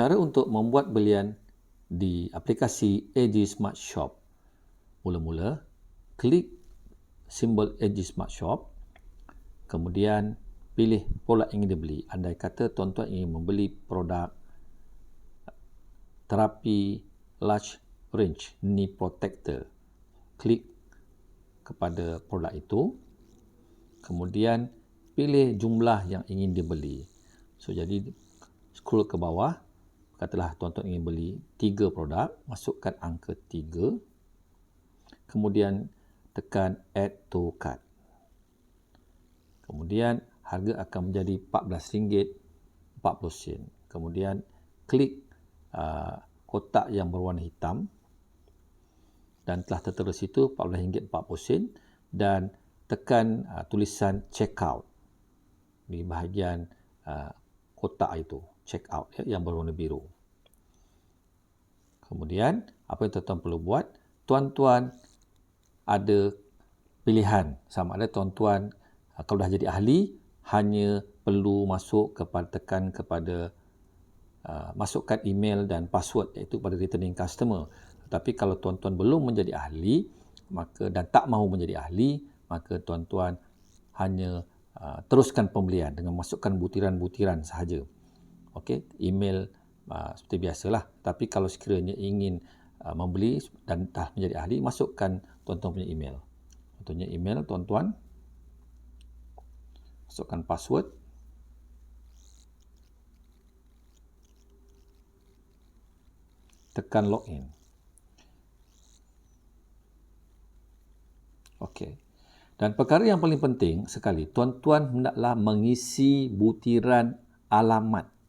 Cara untuk membuat belian di aplikasi AG Smart Shop. Mula-mula, klik simbol AG Smart Shop. Kemudian, pilih produk yang ingin dibeli. Andai kata tuan-tuan ingin membeli produk terapi large range knee protector. Klik kepada produk itu. Kemudian, pilih jumlah yang ingin dibeli. So, jadi scroll ke bawah katalah tuan-tuan ingin beli tiga produk, masukkan angka tiga, kemudian tekan add to cart. Kemudian harga akan menjadi RM14.40. Kemudian klik uh, kotak yang berwarna hitam dan telah tertera situ RM14.40 dan tekan uh, tulisan checkout di bahagian uh, kotak itu check out ya, yang berwarna biru. Kemudian, apa yang tuan-tuan perlu buat? Tuan-tuan ada pilihan. Sama ada tuan-tuan uh, kalau dah jadi ahli, hanya perlu masuk kepada tekan kepada uh, masukkan email dan password iaitu pada returning customer. Tapi kalau tuan-tuan belum menjadi ahli maka dan tak mahu menjadi ahli, maka tuan-tuan hanya uh, teruskan pembelian dengan masukkan butiran-butiran sahaja okey email uh, seperti biasalah. Tapi kalau sekiranya ingin uh, membeli dan dah menjadi ahli masukkan tuan-tuan punya email. Contohnya email tuan-tuan. Masukkan password. Tekan login. Okey. Dan perkara yang paling penting sekali tuan-tuan hendaklah mengisi butiran alamat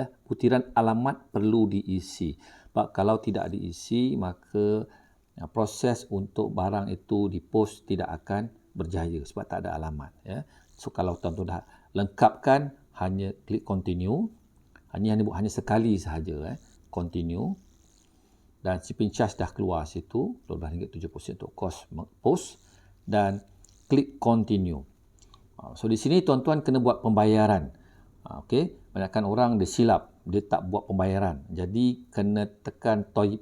ya butiran alamat perlu diisi. Sebab kalau tidak diisi maka ya, proses untuk barang itu dipost tidak akan berjaya sebab tak ada alamat ya. So kalau tuan-tuan dah lengkapkan hanya klik continue. Hanya hanya hanya sekali sahaja eh. Continue. Dan shipping charge dah keluar situ RM12.70 untuk kos post dan klik continue. Ah, so di sini tuan-tuan kena buat pembayaran. Ah, okey banyakkan orang dia silap dia tak buat pembayaran. Jadi kena tekan toy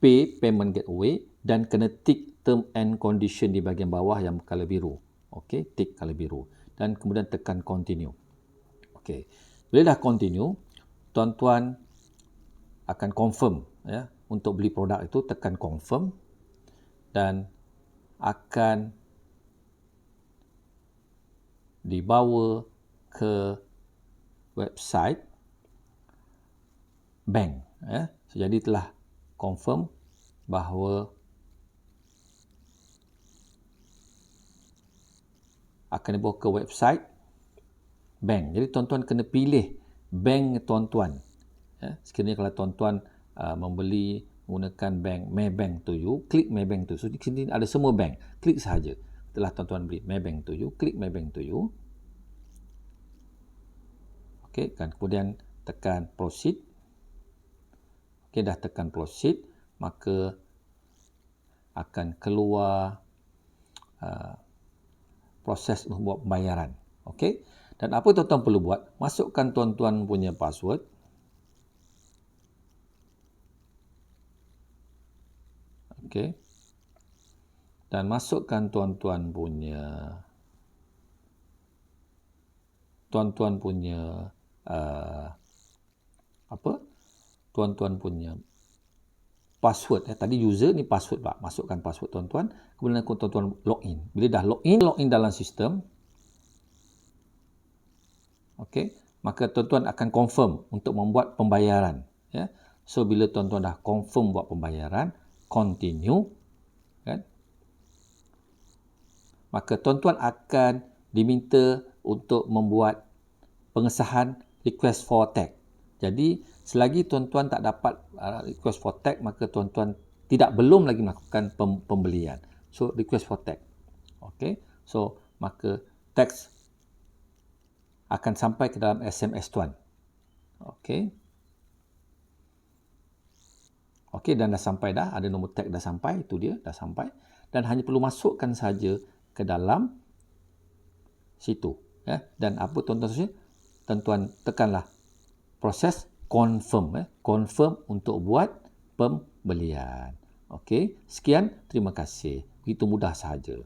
pay payment gateway dan kena tick term and condition di bahagian bawah yang color biru. Okey tick color biru. Dan kemudian tekan continue. Okey bila dah continue. Tuan-tuan akan confirm ya untuk beli produk itu tekan confirm dan akan dibawa ke website bank ya. Jadi telah confirm bahawa akan dibawa ke website bank. Jadi tuan-tuan kena pilih bank tuan-tuan ya. Sekiranya kalau tuan-tuan uh, membeli menggunakan bank Maybank to you klik Maybank to you. So di sini ada semua bank. Klik sahaja. Setelah tuan-tuan beli Maybank to you klik Maybank to you Okey, dan kemudian tekan proceed. Okey, dah tekan proceed, maka akan keluar uh, proses untuk buat pembayaran. Okey. Dan apa tuan-tuan perlu buat? Masukkan tuan-tuan punya password. Okey. Dan masukkan tuan-tuan punya tuan-tuan punya uh, apa? Tuan-tuan punya password eh tadi user ni password pak. Masukkan password tuan-tuan kemudian tuan-tuan login. Bila dah login login dalam sistem okey maka tuan-tuan akan confirm untuk membuat pembayaran ya. So bila tuan-tuan dah confirm buat pembayaran continue kan? Maka tuan-tuan akan diminta untuk membuat pengesahan request for tag. Jadi selagi tuan-tuan tak dapat uh, request for tag maka tuan-tuan tidak belum lagi melakukan pembelian. So request for tag. Okay. So maka teks akan sampai ke dalam SMS tuan. Okay. Okay dan dah sampai dah ada nombor tag dah sampai itu dia dah sampai dan hanya perlu masukkan saja ke dalam situ ya dan apa tuan-tuan tuan-tuan tekanlah. Proses confirm eh? Confirm untuk buat pembelian. Okey sekian. Terima kasih. Begitu mudah sahaja